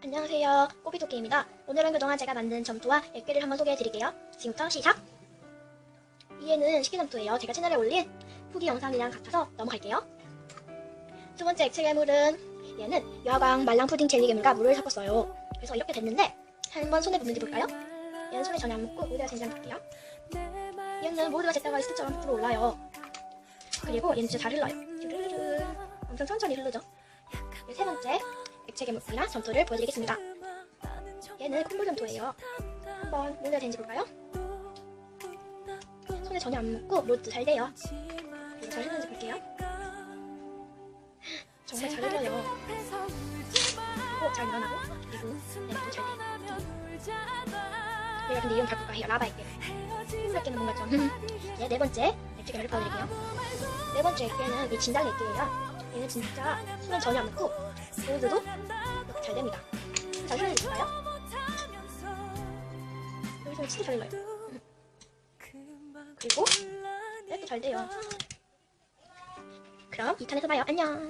안녕하세요. 꼬비토끼입니다. 오늘은 그동안 제가 만든 점토와 액괴를 한번 소개해드릴게요. 지금부터 시작! 위에는 식기점토예요. 제가 채널에 올린 후기 영상이랑 같아서 넘어갈게요. 두 번째 액체 괴물은 얘는 여화광 말랑 푸딩 젤리 괴물과 물을 섞었어요. 그래서 이렇게 됐는데 한번 손에 묻는지 볼까요? 얘는 손에 전혀 안 묻고 모두가 젠장 볼게요. 얘는 모두가 제다가 스트처럼 부풀어 올라요. 그리고 얘는 진짜 잘 흘러요. 엄청 천천히 흐르죠. 이세 번째 괴물이랑 점토를 보여드리겠습니다. 얘는 콧물 점토예요. 한번 모두가 되는지 볼까요? 손에 전혀 안 묻고 모두 잘 돼요. 잘 흐르는지 볼게요. 정말 잘 흘러요. 오, 잘 일어나고 그리고 얘는 또잘 돼요. 얘가 근데 이름 바꿀까 해요. 라바 액괴. 힘들게는 뭔가 좀. 네, 네 번째 괴물을 보여드릴게요. 네 번째 액괴는 이 진달 액괴예요. 얘는 진짜 손에 전혀 안 묻고 모두도 이렇게 잘 됩니다. 잘 흘러줄까요? 여기서 진짜 잘 흘러요. 그리고 이렇게 잘 돼요. 그럼 2탄에서 봐요. 안녕.